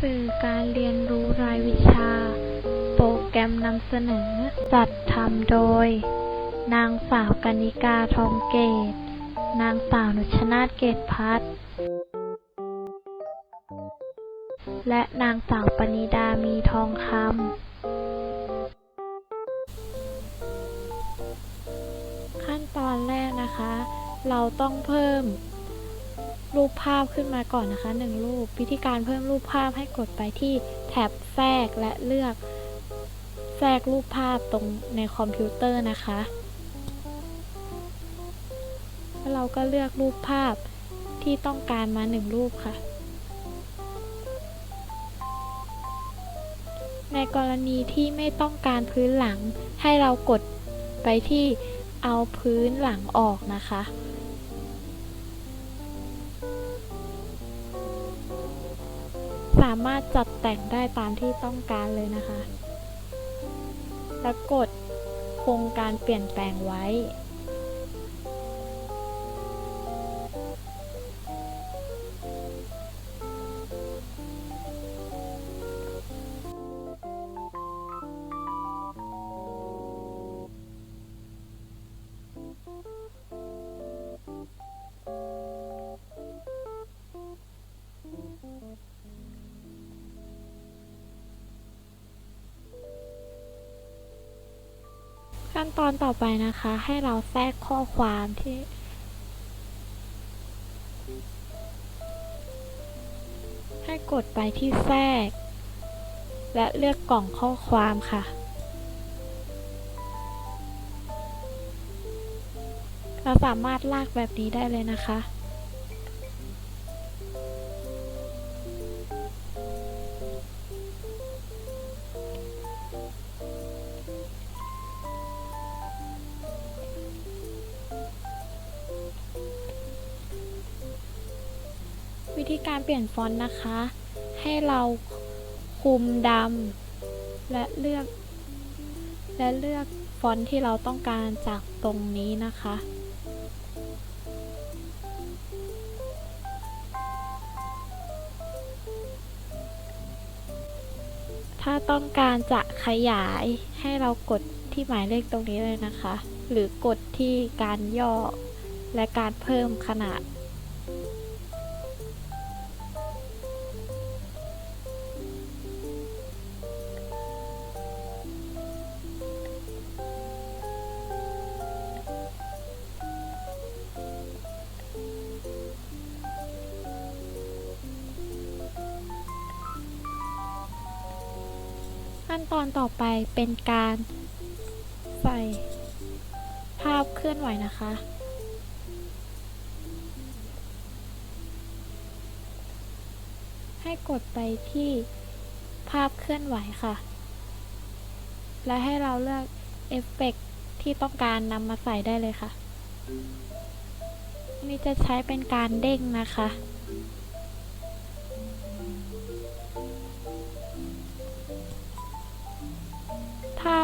สื่อการเรียนรู้รายวิชา โปรแกรมนำเสนอ จัดทำโดย นางสาวกนิกาทองเกต นางสาวนุชนาถเกตพัฒน์และนางสาวปณิดามีทองคำขั้นตอนแรกนะคะ เราต้องเพิ่ม รูปภาพขึ้นมาก่อนนะคะหนึ่งรูป วิธีการเพิ่มรูปภาพให้กดไปที่แท็บแทรกและเลือก แทรกรูปภาพตรงในคอมพิวเตอร์นะคะแล้วเราก็เลือกรูปภาพที่ต้องการมาหนึ่งรูปค่ะ ในกรณีที่ไม่ต้องการพื้นหลังให้เรากดไปที่เอาพื้นหลังออกนะคะ สามารถจัดแต่งได้ตามที่ต้องการเลยนะคะ แล้วกดคงการเปลี่ยนแปลงไว้ ขั้นตอนต่อไปนะคะ ให้เราแทรกข้อความที่ให้กดไปที่แทรก และเลือกกล่องข้อความค่ะ เราสามารถลากแบบนี้ได้เลยนะคะ วิธีการเปลี่ยนฟอนต์นะคะ ให้เราคุมดำและเลือก และเลือกฟอนต์ที่เราต้องการจากตรงนี้นะคะถ้าต้องการจะขยายให้เรากดที่หมายเลขตรงนี้เลยนะคะ หรือกดที่การย่อและการเพิ่มขนาด ขั้นตอนต่อไปเป็นการใส่ภาพเคลื่อนไหวนะคะ ให้กดไปที่ภาพเคลื่อนไหวค่ะ และให้เราเลือกเอฟเฟกต์ที่ต้องการนำมาใส่ได้เลยค่ะ นี่จะใช้เป็นการเด้งนะคะ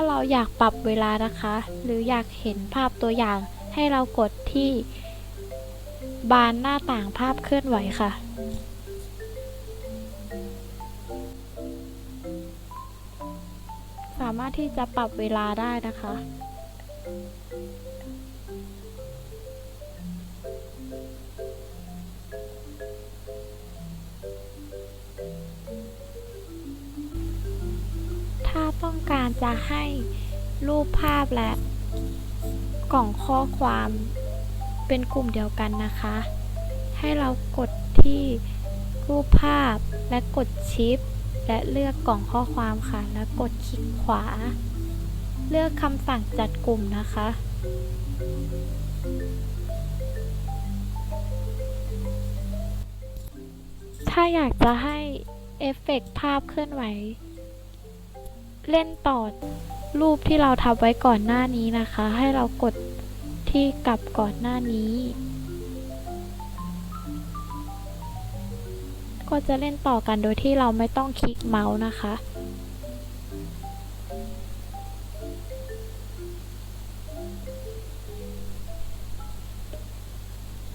เราอยากปรับเวลานะคะ หรืออยากเห็นภาพตัวอย่างให้เรากดที่บานหน้าต่างภาพเคลื่อนไหวค่ะ สามารถที่จะปรับเวลาได้นะคะ การจะให้รูปภาพและกล่องข้อความเป็นกลุ่มเดียวกันนะคะ ให้เรากดที่รูปภาพและกดชิป และเลือกกล่องข้อความค่ะ แล้วกดคลิกขวา เลือกคำสั่งจัดกลุ่มนะคะ ถ้าอยากจะให้เอฟเฟกต์ภาพเคลื่อนไหว เล่นต่อรูปที่เราทำไว้ก่อนหน้านี้นะคะ ให้เรากดที่กลับก่อนหน้านี้ ก็จะเล่นต่อกันโดยที่เราไม่ต้องคลิกเมาส์นะคะ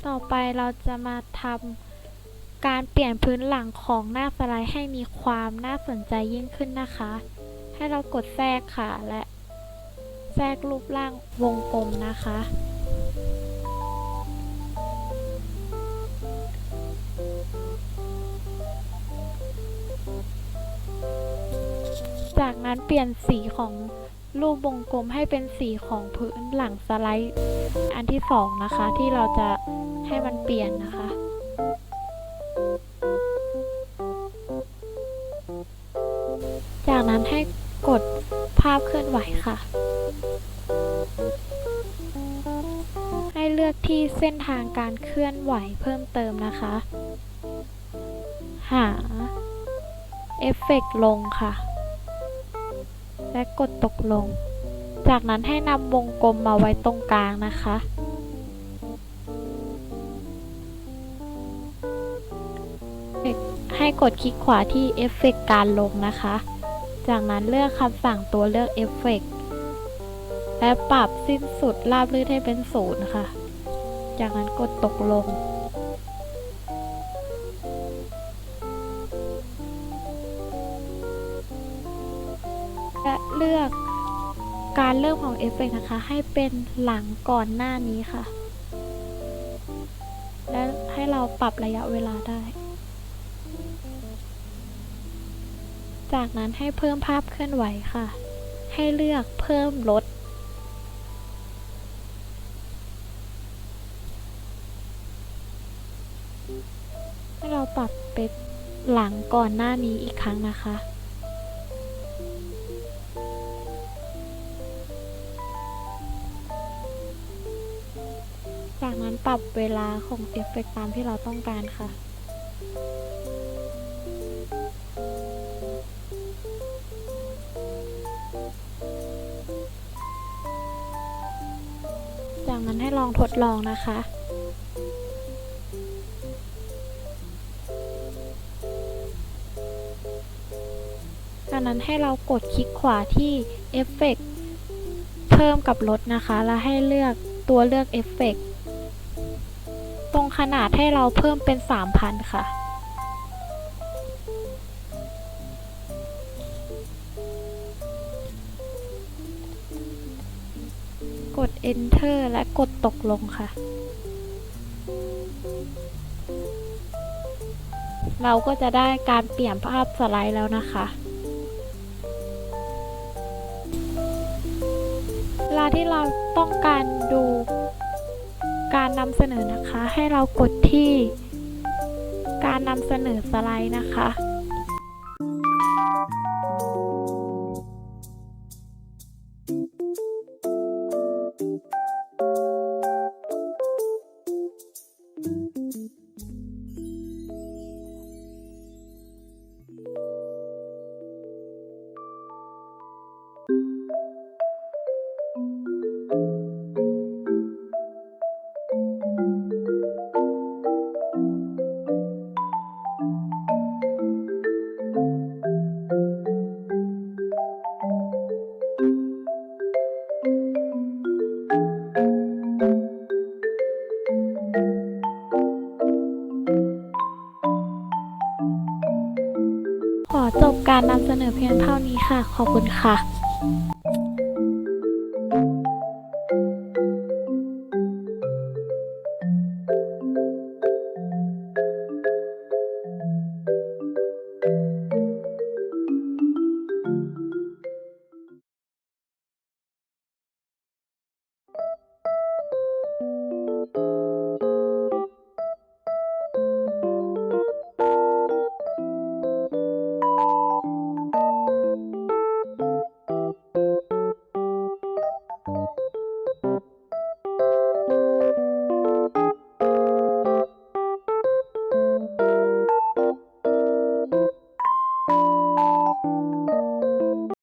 ต่อไปเราจะมาทำการเปลี่ยนพื้นหลังของหน้าสไลด์ให้มีความน่าสนใจยิ่งขึ้นนะคะ ให้เรากดแทรกค่ะและแทรกรูปร่างวงกลมนะคะ จากนั้นเปลี่ยนสีของรูปวงกลมให้เป็นสีของพื้นหลังสไลด์อันที่สองนะคะ ที่เราจะให้มันเปลี่ยนนะคะ จากนั้นให้าพเคลื่อนไหวค่ะ ให้เลือกที่เส้นทางการเคลื่อนไหวเพิ่มเติมนะคะ หา เอฟเฟกต์ลงค่ะ และกดตกลง จากนั้นให้นำวงกลมมาไว้ตรงกลางนะคะให้กดคลิกขวาที่เอฟเฟกต์การลงนะคะ จากนั้นเลือกคำสั่งตัวเลือกเอฟเฟกต์และปรับสิ้นสุดราบรื่นให้เป็นศูนย์ค่ะ จากนั้นกดตกลง และเลือกการเริ่มของเอฟเฟกต์นะคะ ให้เป็นหลังก่อนหน้านี้ค่ะ และให้เราปรับระยะเวลาได้ จากนั้นให้เพิ่มภาพเคลื่อนไหวค่ะ ให้เลือกเพิ่มลด ให้เราปรับเป็นหลังก่อนหน้านี้อีกครั้งนะคะจากนั้นปรับเวลาของเอฟเฟกต์ตามที่เราต้องการค่ะ องทดลองนะคะ จากนั้นให้เรากดคลิกขวาที่เอฟเฟกต์เพิ่มกับลดนะคะ แล้วให้เลือกตัวเลือกเอฟเฟกต์ตรงขนาดให้เราเพิ่มเป็น 3,000 ค่ะ กด enter และกดตกลงค่ะ เราก็จะได้การเปลี่ยนภาพสไลด์แล้วนะคะเวลาที่เราต้องการดูการนำเสนอนะคะ ให้เรากดที่การนำเสนอสไลด์นะคะ จบการนำเสนอเพียงเท่านี้ค่ะ ขอบคุณค่ะ